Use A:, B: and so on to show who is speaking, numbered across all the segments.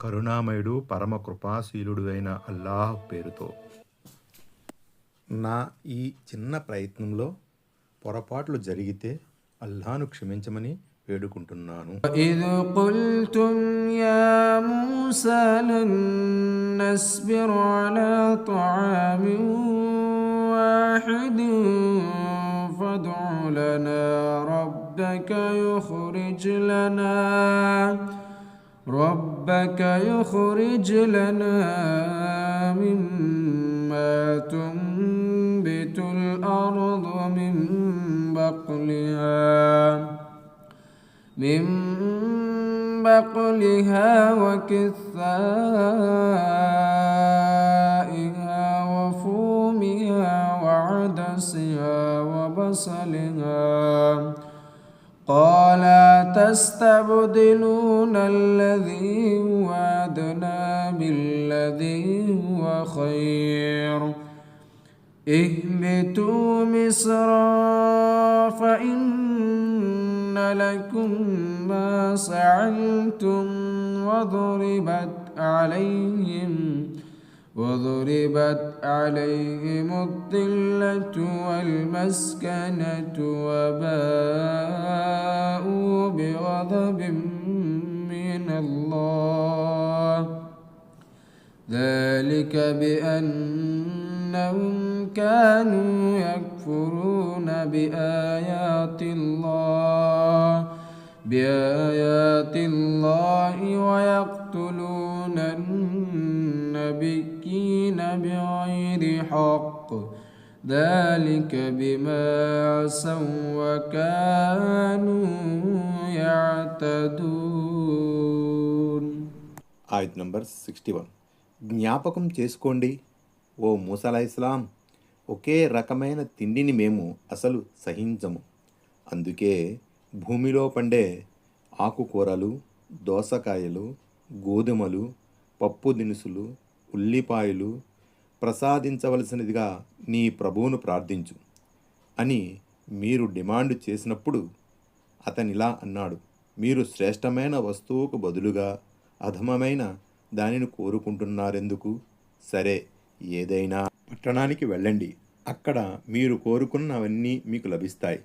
A: కరుణామయుడు పరమ కృపాశీలుడు అయిన అల్లాహ్ పేరుతో నా ఈ చిన్న ప్రయత్నంలో పొరపాట్లు జరిగితే అల్లాను క్షమించమని వేడుకుంటున్నాను
B: وإذ قلتم يا موسى لن نصبر على طعام واحد فادع لنا ربك يخرج لنا ربك يخرج لنا مما تنبت الأرض من بقلها من بقلها وكثائها وفومها وعدسها وبصلها. قال تستبدلون الذي هو أدنى بالذي هو خير؟ اهبطوا مصرا فإن لكم ما سعلتم وضربت عليهم وضربت عليهم الذلة والمسكنة وباءوا بغضب من الله. ذلك بأنهم كانوا يكفرون بآيات الله بآيات الله ويقتلون النبيين بغير حق ذلك بما عصوا وكانوا يعتدون
A: ఆయత్ నంబర్ సిక్స్టీ వన్ జ్ఞాపకం చేసుకోండి ఓ మూసలా ఇస్లాం ఒకే రకమైన తిండిని మేము అసలు సహించము అందుకే భూమిలో పండే ఆకుకూరలు దోసకాయలు గోధుమలు పప్పు దినుసులు ఉల్లిపాయలు ప్రసాదించవలసినదిగా నీ ప్రభువును ప్రార్థించు అని మీరు డిమాండ్ చేసినప్పుడు అతనిలా అన్నాడు. మీరు శ్రేష్టమైన వస్తువుకు బదులుగా అధమమైన దానిని కోరుకుంటున్నారెందుకు? సరే ఏదైనా పట్టణానికి వెళ్ళండి. అక్కడ మీరు కోరుకున్నవన్నీ మీకు లభిస్తాయి.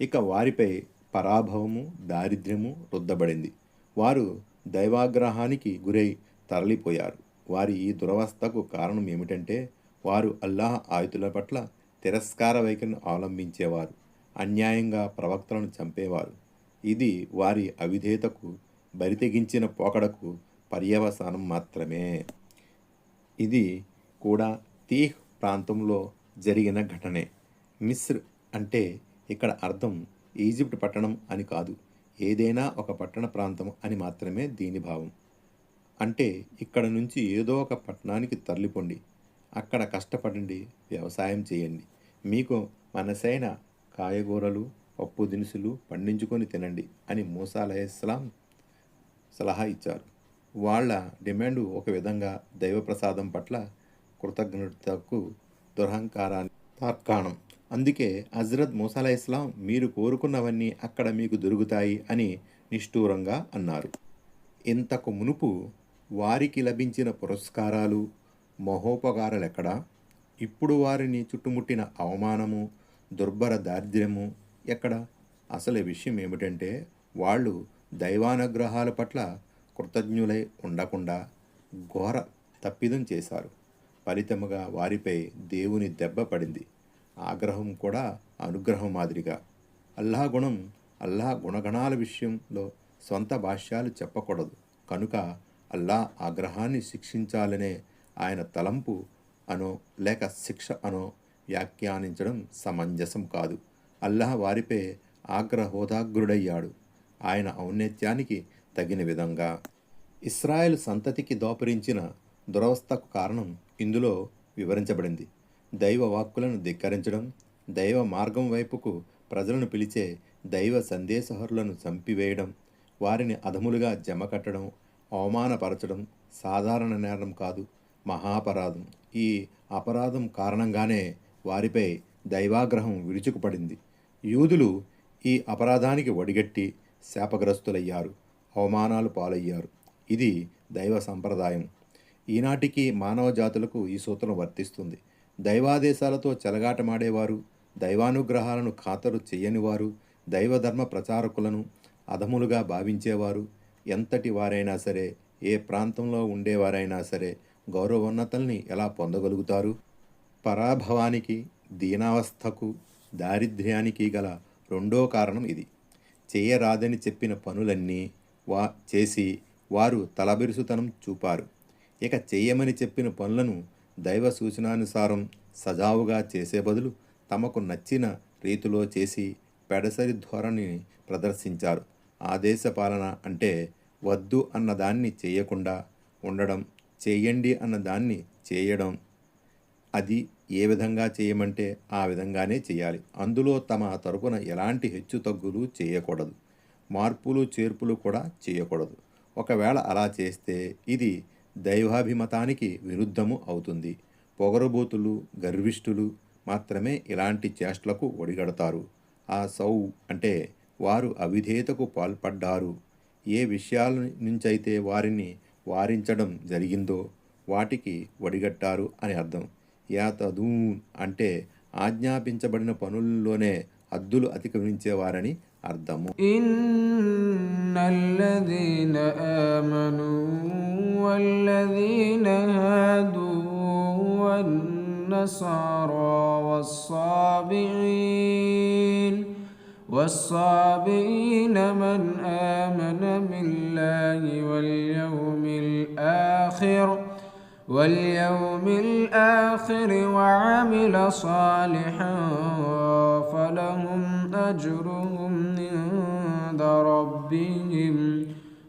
A: ఇక వారిపై పరాభవము దారిద్ర్యము రుద్దబడింది. వారు దైవాగ్రహానికి గురై తరలిపోయారు. వారి ఈ దురవస్థకు కారణం ఏమిటంటే వారు అల్లాహ్ ఆయుతుల పట్ల తిరస్కార వైఖరిని అవలంబించేవారు అన్యాయంగా ప్రవక్తలను చంపేవారు. ఇది వారి అవిధేతకు బరితెగించిన పోకడకు పర్యవసానం మాత్రమే. ఇది కూడా తీహ్ ప్రాంతంలో జరిగిన ఘటనే. మిస్ర్ అంటే ఇక్కడ అర్థం ఈజిప్ట్ పట్టణం అని కాదు ఏదైనా ఒక పట్టణ ప్రాంతం అని మాత్రమే దీని భావం. అంటే ఇక్కడ నుంచి ఏదో ఒక పట్టణానికి తరలిపోండి. అక్కడ కష్టపడండి వ్యవసాయం చేయండి. మీకు మనసైన కాయగూరలు పప్పు దినుసులు పండించుకొని తినండి అని మూసా ఇస్లాం సలహా ఇచ్చారు. వాళ్ళ డిమాండ్ ఒక విధంగా దైవప్రసాదం పట్ల కృతజ్ఞతకు దురహంకారాన్ని తార్కాణం. అందుకే హజరత్ మూసా ఇస్లాం మీరు కోరుకున్నవన్నీ అక్కడ మీకు దొరుకుతాయి అని నిష్ఠూరంగా అన్నారు. ఇంతకు మునుపు వారికి లభించిన పురస్కారాలు మహోపకారాలెక్కడా? ఇప్పుడు వారిని చుట్టుముట్టిన అవమానము దుర్భర దారిద్ర్యము ఎక్కడ? అసలు విషయం ఏమిటంటే వాళ్ళు దైవానుగ్రహాల పట్ల కృతజ్ఞులై ఉండకుండా ఘోర తప్పిదం చేశారు. ఫలితముగా వారిపై దేవుని దెబ్బ పడింది. ఆగ్రహం కూడా అనుగ్రహం మాదిరిగా. అల్లాహ్ గుణం అల్లాహ్ గుణగణాల విషయంలో సొంత భాష్యాలు చెప్పకూడదు. కనుక అల్లాహ్ ఆగ్రహాన్ని శిక్షించాలనే ఆయన తలంపు అనో లేక శిక్ష అనో వ్యాఖ్యానించడం సమంజసం కాదు. అల్లాహ్ వారిపై ఆగ్రహోదాగ్రుడయ్యాడు. ఆయన ఔన్నత్యానికి తగిన విధంగా ఇస్రాయెల్ సంతతికి దోపరించిన దురవస్థకు కారణం ఇందులో వివరించబడింది. దైవ వాక్కులను ధిక్కరించడం దైవ మార్గం వైపుకు ప్రజలను పిలిచే దైవ సందేశహరులను చంపివేయడం వారిని అధములుగా జమకట్టడం అవమానపరచడం సాధారణ నేరం కాదు మహాపరాధం. ఈ అపరాధం కారణంగానే వారిపై దైవాగ్రహం విరుచుకుపడింది. యూదులు ఈ అపరాధానికి ఒడిగట్టి శాపగ్రస్తులయ్యారు అవమానాలు పాలయ్యారు. ఇది దైవ సంప్రదాయం. ఈనాటికి మానవ జాతులకు ఈ సూత్రం వర్తిస్తుంది. దైవాదేశాలతో చెలగాటమాడేవారు దైవానుగ్రహాలను ఖాతరు చేయనివారు దైవధర్మ ప్రచారకులను అధములుగా భావించేవారు ఎంతటి వారైనా సరే ఏ ప్రాంతంలో ఉండేవారైనా సరే గౌరవోన్నతల్ని ఎలా పొందగలుగుతారు? పరాభవానికి దీనావస్థకు దారిద్ర్యానికి గల రెండో కారణం ఇది. చేయరాదని చెప్పిన పనులన్నీ వా చేసి వారు తలబిరుసుతనం చూపారు. ఇక చేయమని చెప్పిన పనులను దైవ సూచనానుసారం సజావుగా చేసే బదులు తమకు నచ్చిన రీతిలో చేసి పెడసరి ధోరణిని ప్రదర్శించారు. ఆదేశ పాలన అంటే వద్దు అన్నదాన్ని చేయకుండా ఉండడం చేయండి అన్నదాన్ని చేయడం. అది ఏ విధంగా చేయమంటే ఆ విధంగానే చేయాలి. అందులో తమ తరపున ఎలాంటి హెచ్చు తగ్గులు చేయకూడదు. మార్పులు చేర్పులు కూడా చేయకూడదు. ఒకవేళ అలా చేస్తే ఇది దైవాభిమతానికి విరుద్ధము అవుతుంది. పొగరబోతులు గర్విష్ఠులు మాత్రమే ఇలాంటి చేష్టలకు ఒడిగడతారు. ఆ సౌ అంటే వారు అవిధేయతకు పాల్పడ్డారు. ఏ విషయాల నుంచైతే వారిని వారించడం జరిగిందో వాటికి వడిగట్టారు అని అర్థం. యాతదూన్ అంటే ఆజ్ఞాపించబడిన పనుల్లోనే హద్దులు అతిక్రమించేవారని అర్థము.
B: ఇన్నల్లదీన ఆమను والصابئين من آمن بالله واليوم الآخر واليوم الآخر وعمل صالحا فلهم أجرهم عند ربهم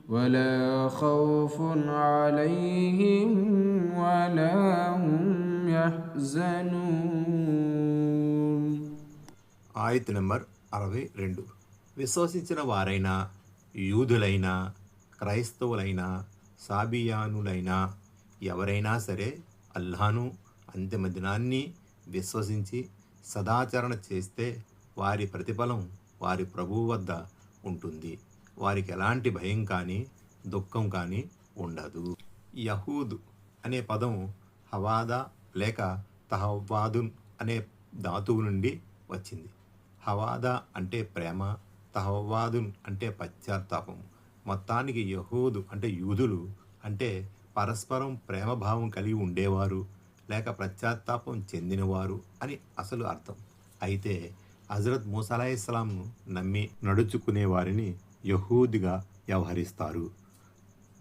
B: ولا خوف عليهم ولا هم يحزنون.
A: آية نمبر అరవై రెండు. విశ్వసించిన వారైనా యూదులైనా క్రైస్తవులైనా సాబియానులైనా ఎవరైనా సరే అల్లాను అంతిమ దినాన్ని విశ్వసించి సదాచరణ చేస్తే వారి ప్రతిఫలం వారి ప్రభువు వద్ద ఉంటుంది. వారికి ఎలాంటి భయం కానీ దుఃఖం కానీ ఉండదు. యహూద్ అనే పదం హవాదా లేక తహవాదున్ అనే ధాతువు నుండి వచ్చింది. హవాదా అంటే ప్రేమ తహవాదున్ అంటే పశ్చాత్తాపం. మొత్తానికి యహూదు అంటే యూదులు అంటే పరస్పరం ప్రేమభావం కలిగి ఉండేవారు లేక పశ్చాత్తాపం చెందినవారు అని అసలు అర్థం. అయితే హజరత్ మూసా ఇస్లాంను నమ్మి నడుచుకునే వారిని యహూదిగా వ్యవహరిస్తారు.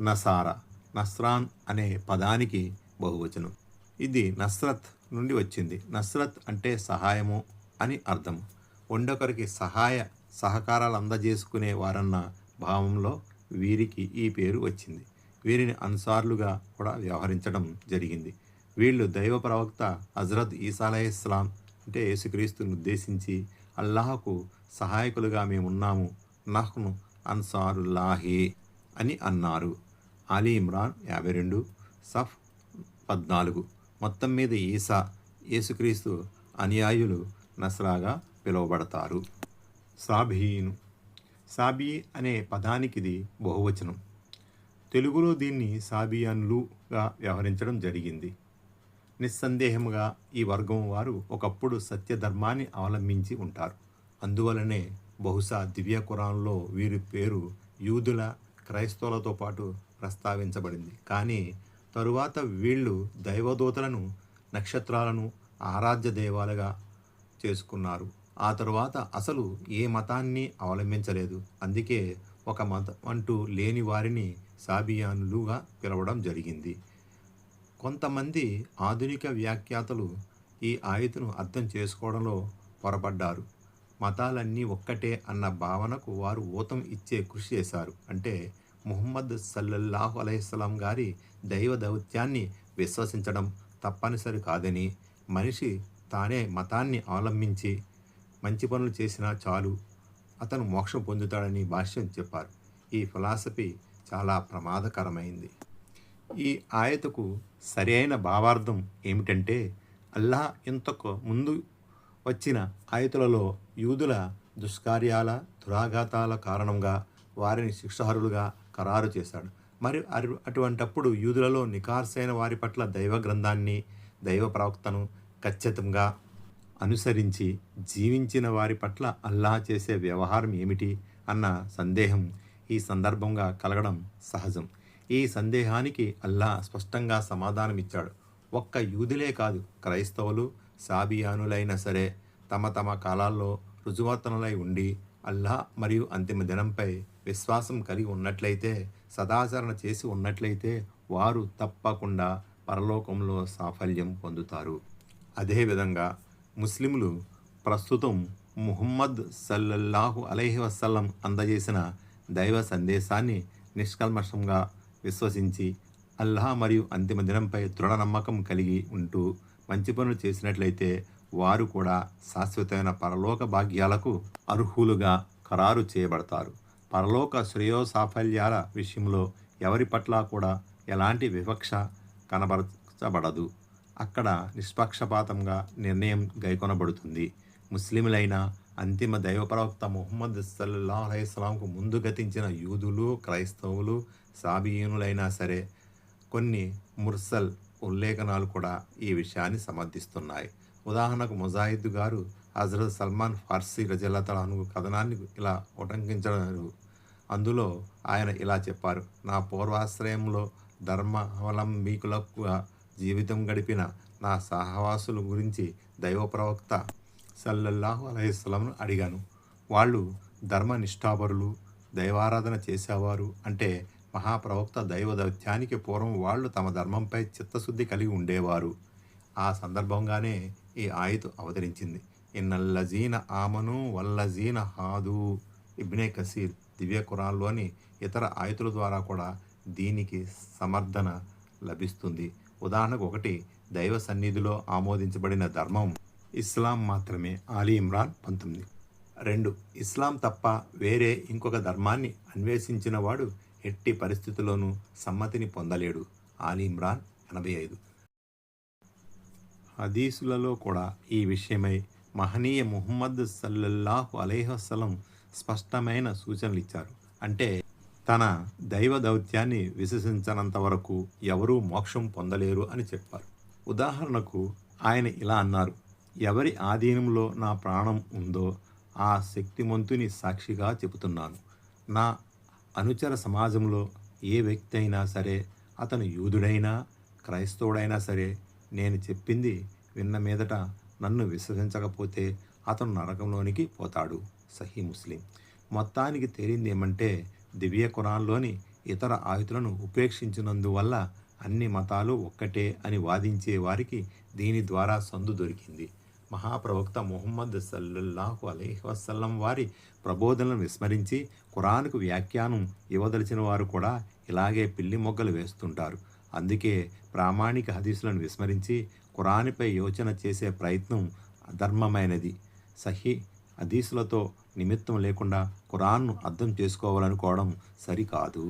A: నసారా నస్రాన్ అనే పదానికి బహువచనం. ఇది నస్రత్ నుండి వచ్చింది. నస్రత్ అంటే సహాయము అని అర్థం. వండొకరికి సహాయ సహకారాలు అందజేసుకునే వారన్న భావంలో వీరికి ఈ పేరు వచ్చింది. వీరిని అన్సార్లుగా కూడా వ్యవహరించడం జరిగింది. వీళ్ళు దైవ ప్రవక్త హజరత్ ఈసా ఇస్లాం అంటే యేసుక్రీస్తుని ఉద్దేశించి అల్లాహకు సహాయకులుగా మేమున్నాము నహ్ను అన్సారుల్లాహి అని అన్నారు. అలీ ఇమ్రాన్ యాభై రెండు సఫ్ పద్నాలుగు. మొత్తం మీద ఈసా యేసుక్రీస్తు అనుయాయులు నస్రాగా పిలువబడతారు. సాబీను సాబీ అనే పదానికి ఇది బహువచనం. తెలుగులో దీన్ని సాబియన్లుగా వ్యవహరించడం జరిగింది. నిస్సందేహముగా ఈ వర్గం వారు ఒకప్పుడు సత్యధర్మాన్ని అవలంబించి ఉంటారు. అందువలనే బహుశా దివ్య కురాన్లో వీరి పేరు యూదుల క్రైస్తవులతో పాటు ప్రస్తావించబడింది. కానీ తరువాత వీళ్ళు దైవదూతలను నక్షత్రాలను ఆరాధ్య దేవాలుగా చేసుకున్నారు. ఆ తరువాత అసలు ఏ మతాన్ని అవలంబించలేదు. అందుకే ఒక మతం అంటూ లేని వారిని సాబియానులుగా పిలవడం జరిగింది. కొంతమంది ఆధునిక వ్యాఖ్యాతలు ఈ ఆయతును అర్థం చేసుకోవడంలో పొరపడ్డారు. మతాలన్నీ ఒక్కటే అన్న భావనకు వారు ఊతం ఇచ్చే కృషి చేశారు. అంటే ముహమ్మద్ సల్లల్లాహు అలైహిస్సలాం గారి దైవ దౌత్యాన్ని విశ్వసించడం తప్పనిసరి కాదని మనిషి తానే మతాన్ని అవలంబించి మంచి పనులు చేసినా చాలు. అతను మోక్షం పొందుతాడని భాష్యం చెప్పారు. ఈ ఫిలాసఫీ చాలా ప్రమాదకరమైంది. ఈ ఆయతకు సరైన భావార్థం ఏమిటంటే అల్లాహ్ ఇంతకు ముందు వచ్చిన ఆయతులలో యూదుల దుష్కార్యాల దురాఘాతాల కారణంగా వారిని శిక్షార్హులుగా ఖరారు చేశాడు. మరి అరు- అటువంటప్పుడు యూదులలో నికార్సైన వారి పట్ల దైవ గ్రంథాన్ని దైవ ప్రవక్తను ఖచ్చితంగా అనుసరించి జీవించిన వారి పట్ల అల్లా చేసే వ్యవహారం ఏమిటి అన్న సందేహం ఈ సందర్భంగా కలగడం సహజం. ఈ సందేహానికి అల్లా స్పష్టంగా సమాధానమిచ్చాడు. ఒక్క యూదులే కాదు క్రైస్తవులు సాబియానులైనా సరే తమ తమ కాలాల్లో రుజువర్తనలై ఉండి అల్లా మరియు అంతిమ దినంపై విశ్వాసం కలిగి ఉన్నట్లయితే సదాచరణ చేసి ఉన్నట్లయితే వారు తప్పకుండా పరలోకంలో సాఫల్యం పొందుతారు. అదేవిధంగా ముస్లింలు ప్రస్తుతం ముహమ్మద్ సల్లల్లాహు అలైహి వసల్లం అందజేసిన దైవ సందేశాన్ని నిష్కల్మషంగా విశ్వసించి అల్లాహ్ మరియు అంతిమ దినంపై దృఢ నమ్మకం కలిగి ఉంటూ మంచి పనులు చేసినట్లయితే వారు కూడా శాశ్వతమైన పరలోక భాగ్యాలకు అర్హులుగా ఖరారు చేయబడతారు. పరలోక శ్రేయో సాఫల్యాల విషయంలో ఎవరి పట్ల కూడా ఎలాంటి వివక్ష కనబరచబడదు. అక్కడ నిష్పక్షపాతంగా నిర్ణయం గైకొనబడుతుంది. ముస్లింలైన అంతిమ దైవ ప్రవక్త ముహమ్మద్ సల్లా అలైస్లాంకు ముందు గతించిన యూదులు క్రైస్తవులు సాబియనులైనా సరే కొన్ని ముర్సల్ ఉల్లేఖనాలు కూడా ఈ విషయాన్ని సమర్థిస్తున్నాయి. ఉదాహరణకు ముజాహిద్ గారు హజరత్ సల్మాన్ ఫార్సీ రజలతలను కథనాన్ని ఇలా ఉటంకించడారు అందులో ఆయన ఇలా చెప్పారు నా పూర్వాశ్రయంలో ధర్మావలంబీకులకు జీవితం గడిపిన నా సహవాసుల గురించి దైవ ప్రవక్త సల్లల్లాహు అలహిస్లంను అడిగాను. వాళ్ళు ధర్మనిష్ఠాపరులు దైవారాధన చేసేవారు అంటే మహాప్రవక్త దైవ దౌత్యానికి పూర్వం వాళ్ళు తమ ధర్మంపై చిత్తశుద్ధి కలిగి ఉండేవారు. ఆ సందర్భంగానే ఈ ఆయతు అవతరించింది. ఇన్నల్లజీన ఆమను వల్లజీన హాదు. ఇబ్నే కసీర్ దివ్య కురాల్లోని ఇతర ఆయతుల ద్వారా కూడా దీనికి సమర్థన లభిస్తుంది. ఉదాహరణకు ఒకటి దైవ సన్నిధిలో ఆమోదించబడిన ధర్మం ఇస్లాం మాత్రమే. ఆలీ ఇమ్రాన్ పంతొమ్మిది. రెండు ఇస్లాం తప్ప వేరే ఇంకొక ధర్మాన్ని అన్వేషించిన వాడు ఎట్టి పరిస్థితుల్లోనూ సమ్మతిని పొందలేడు. ఆలీ ఇమ్రాన్ ఎనభై ఐదు. హదీసులలో కూడా ఈ విషయమై మహనీయ ముహమ్మద్ సల్లల్లాహు అలైహస్సలం స్పష్టమైన సూచనలు ఇచ్చారు అంటే తన దైవ దౌత్యాన్ని విశ్వసించనంత వరకు ఎవరూ మోక్షం పొందలేరు అని చెప్పారు. ఉదాహరణకు ఆయన ఇలా అన్నారు ఎవరి ఆధీనంలో నా ప్రాణం ఉందో ఆ శక్తిమంతుని సాక్షిగా చెబుతున్నాను. నా అనుచర సమాజంలో ఏ వ్యక్తి అయినా సరే అతను యూదుడైనా క్రైస్తవుడైనా సరే నేను చెప్పింది విన్న మీదట నన్ను విశ్వసించకపోతే అతను నరకంలోనికి పోతాడు. సహీ ముస్లిం. మొత్తానికి తేలింది ఏమంటే దివ్య ఖురాన్లోని ఇతర ఆయుతులను ఉపేక్షించినందువల్ల అన్ని మతాలు ఒక్కటే అని వాదించే వారికి దీని ద్వారా సందు దొరికింది. మహాప్రవక్త ముహమ్మద్ సల్లల్లాహు అలీహ్ వసల్లం వారి ప్రబోధనలను విస్మరించి ఖురాన్కు వ్యాఖ్యానం ఇవ్వదలిచిన వారు కూడా ఇలాగే పిల్లి మొగ్గలు వేస్తుంటారు. అందుకే ప్రామాణిక హదీసులను విస్మరించి ఖురాన్పై యోచన చేసే ప్రయత్నం అధర్మమైనది. సహీ హదీసులతో నిమిత్తం లేకుండా ఖురాన్ను అర్థం చేసుకోవాలనుకోవడం సరికాదు.